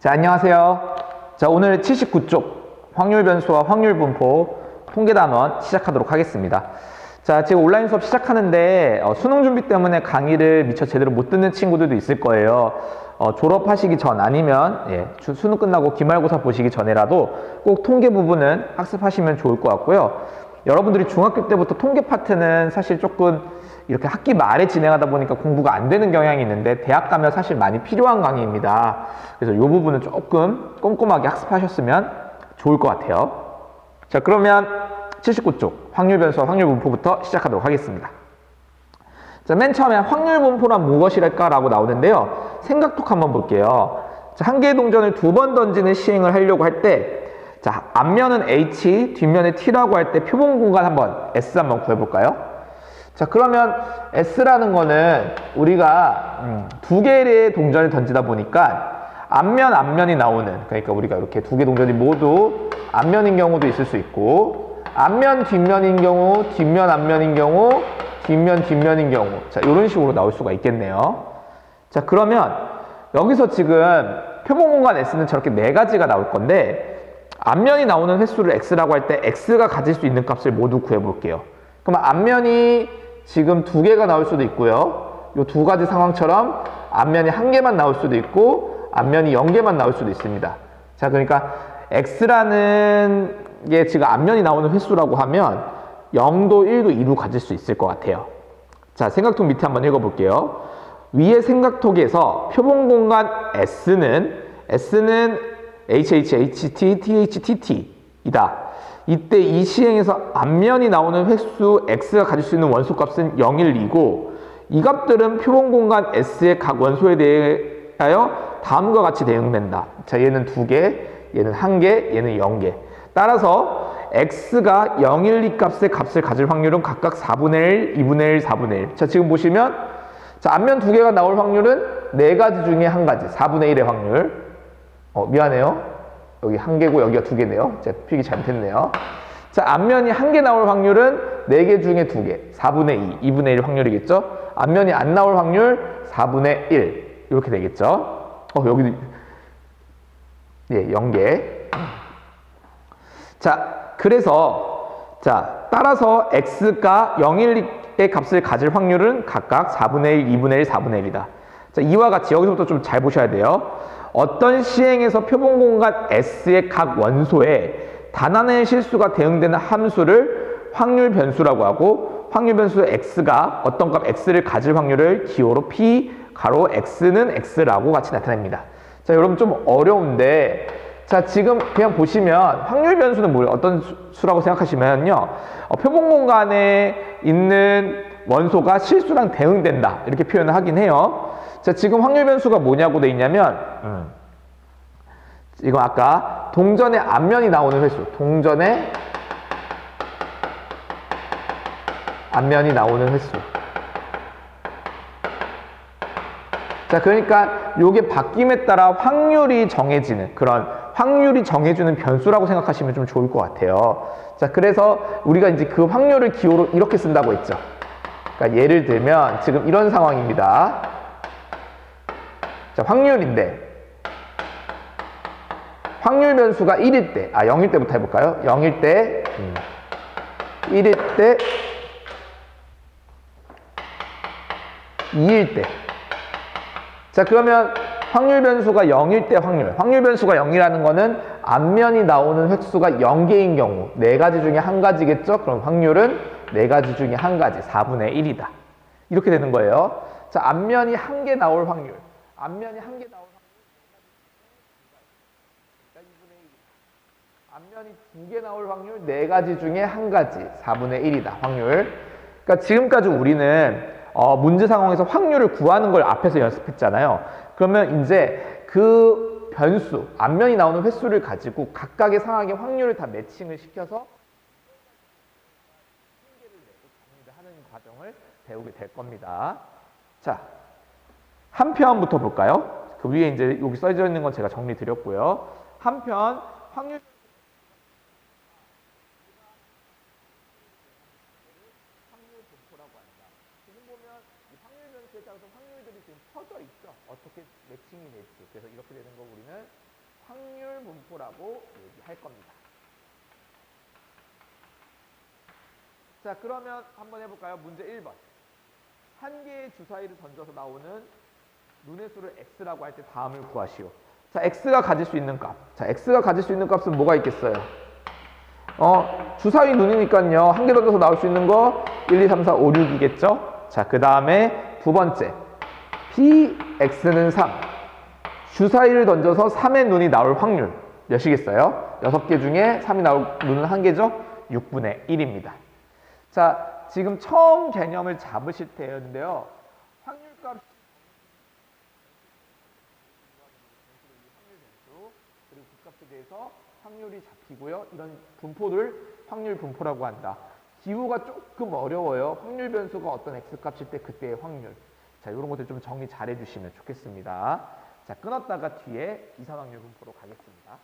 자, 안녕하세요. 자, 오늘 79쪽 확률 변수와 확률 분포 통계 단원 시작하도록 하겠습니다. 자, 지금 온라인 수업 시작하는데 어, 수능 준비 때문에 강의를 미처 제대로 못 듣는 친구들도 있을 거예요. 어, 졸업하시기 전 아니면 예, 주- 수능 끝나고 기말고사 보시기 전에라도 꼭 통계 부분은 학습하시면 좋을 것 같고요. 여러분들이 중학교 때부터 통계 파트는 사실 조금 이렇게 학기 말에 진행하다 보니까 공부가 안 되는 경향이 있는데 대학 가면 사실 많이 필요한 강의입니다. 그래서 이 부분은 조금 꼼꼼하게 학습하셨으면 좋을 것 같아요. 자, 그러면 79쪽 확률 변수와 확률 분포부터 시작하도록 하겠습니다. 자, 맨 처음에 확률 분포란 무엇이랄까라고 나오는데요. 생각톡 한번 볼게요. 자, 한 개의 동전을 두 번 던지는 시행을 하려고 할 때, 자, 앞면은 H, 뒷면에 T라고 할 때 표본 공간 한번 S 한번 구해볼까요? 자, 그러면 S라는 거는 우리가 음, 두 개의 동전을 던지다 보니까 앞면, 앞면이 나오는, 그러니까 우리가 이렇게 두 개 동전이 모두 앞면인 경우도 있을 수 있고, 앞면, 뒷면인 경우, 뒷면, 앞면인 경우, 뒷면, 뒷면인 경우. 자, 이런 식으로 나올 수가 있겠네요. 자, 그러면 여기서 지금 표본 공간 S는 저렇게 네 가지가 나올 건데, 앞면이 나오는 횟수를 X라고 할 때 X가 가질 수 있는 값을 모두 구해 볼게요. 그럼 앞면이 지금 두 개가 나올 수도 있고요. 이 두 가지 상황처럼 앞면이 한 개만 나올 수도 있고, 앞면이 0개만 나올 수도 있습니다. 자, 그러니까 X라는 게 지금 앞면이 나오는 횟수라고 하면 0도, 1도, 2도 가질 수 있을 것 같아요. 자, 생각톡 밑에 한번 읽어 볼게요. 위의 생각톡에서 표본 공간 S는 S는 HHHT, THTT이다. 이때 이 시행에서 앞면이 나오는 횟수 X가 가질 수 있는 원소값은 0, 1, 2고 이 값들은 표본 공간 S의 각 원소에 대하여 다음과 같이 대응된다. 자, 얘는 두 개, 얘는 한 개, 얘는 0개. 따라서 X가 0, 1, 2 값의 값을 가질 확률은 각각 4분의 1, 2분의 1, 4분의 1. 자, 지금 보시면 자, 앞면 두 개가 나올 확률은 네 가지 중에 한 가지, 4분의 1의 확률. 어, 미안해요. 여기 한 개고 여기가 두 개네요. 제가 필기 잘못했네요. 자, 앞면이 한 개 나올 확률은 네 개 중에 두 개, 4분의 2, 2분의 1 확률이겠죠? 앞면이 안 나올 확률 4분의 1 이렇게 되겠죠? 어, 여기도 예, 0개. 자, 그래서 자, 따라서 x가 0, 1, 2의 값을 가질 확률은 각각 4분의 1, 2분의 1, 4분의 1이다. 자, 이와 같이 여기서부터 좀 잘 보셔야 돼요. 어떤 시행에서 표본 공간 S의 각 원소에 단 하나의 실수가 대응되는 함수를 확률 변수라고 하고 확률 변수 X가 어떤 값 X를 가질 확률을 기호로 P 가로 X는 X라고 같이 나타냅니다. 자, 여러분 좀 어려운데 자, 지금 그냥 보시면 확률 변수는 뭘 어떤 수- 수라고 생각하시면요. 어, 표본 공간에 있는 원소가 실수랑 대응된다. 이렇게 표현을 하긴 해요. 자, 지금 확률 변수가 뭐냐고 돼 있냐면 음, 이거 아까 동전의 앞면이 나오는 횟수. 동전의 앞면이 나오는 횟수. 자, 그러니까 요게 바뀜에 따라 확률이 정해지는 그런 확률이 정해주는 변수라고 생각하시면 좀 좋을 것 같아요. 자, 그래서 우리가 이제 그 확률을 기호로 이렇게 쓴다고 했죠. 그러니까 예를 들면 지금 이런 상황입니다. 자, 확률인데 확률 변수가 1일 때, 아, 0일 때부터 해볼까요? 0일 때, 음, 1일 때, 2일 때. 자, 그러면 확률 변수가 0일 때 확률. 확률 변수가 0이라는 거는 앞면이 나오는 획수가 0개인 경우, 네 가지 중에 한 가지겠죠? 그럼 확률은 네 가지 중에 한 가지, 4분의 1이다. 이렇게 되는 거예요. 자, 앞면이 한 개 나올 확률. 앞면이 한 개 나올 확률. 앞면이 두 개 나올 확률 네 가지 중에 한 가지 4분의 1이다 확률 그러니까 지금까지 우리는 어, 문제 상황에서 확률을 구하는 걸 앞에서 연습했잖아요 그러면 이제 그 변수 앞면이 나오는 횟수를 가지고 각각의 상황의 확률을 다 매칭을 시켜서 통계를 내고 정리를 하는 과정을 배우게 될 겁니다 자 한 편부터 볼까요? 그 위에 이제 여기 써져 있는 건 제가 정리 드렸고요 한편 확률 확률 분포라고 한다. 지금 보면 이 확률 변수에 따라서 확률들이 지금 퍼져 있죠. 어떻게 매칭이 될지. 그래서 이렇게 되는 거 우리는 확률 분포라고 얘기할 겁니다. 자, 그러면 한번 해볼까요? 문제 1번. 한 개의 주사위를 던져서 나오는 눈의 수를 x라고 할 때 다음을 구하시오. 자, x가 가질 수 있는 값. 자, x가 가질 수 있는 값은 뭐가 있겠어요? 어, 주사위 눈이니까요. 한 개 던져서 나올 수 있는 거 1, 2, 3, 4, 5, 6이겠죠? 자, 그 다음에 두 번째. px는 3. 주사위를 던져서 3의 눈이 나올 확률 몇이겠어요? 6개 중에 3이 나올 눈은 한 개죠? 6분의 1입니다. 자, 지금 처음 개념을 잡으실 때였는데요. 확률값 그리고 그 값에 대해서 확률이 잡히고요. 이런 분포를 확률 분포라고 한다. 기호가 조금 어려워요. 확률 변수가 어떤 x값일 때 그때의 확률. 자, 이런 것들 좀 정리 잘 해주시면 좋겠습니다. 자, 끊었다가 뒤에 이산확률 분포로 가겠습니다.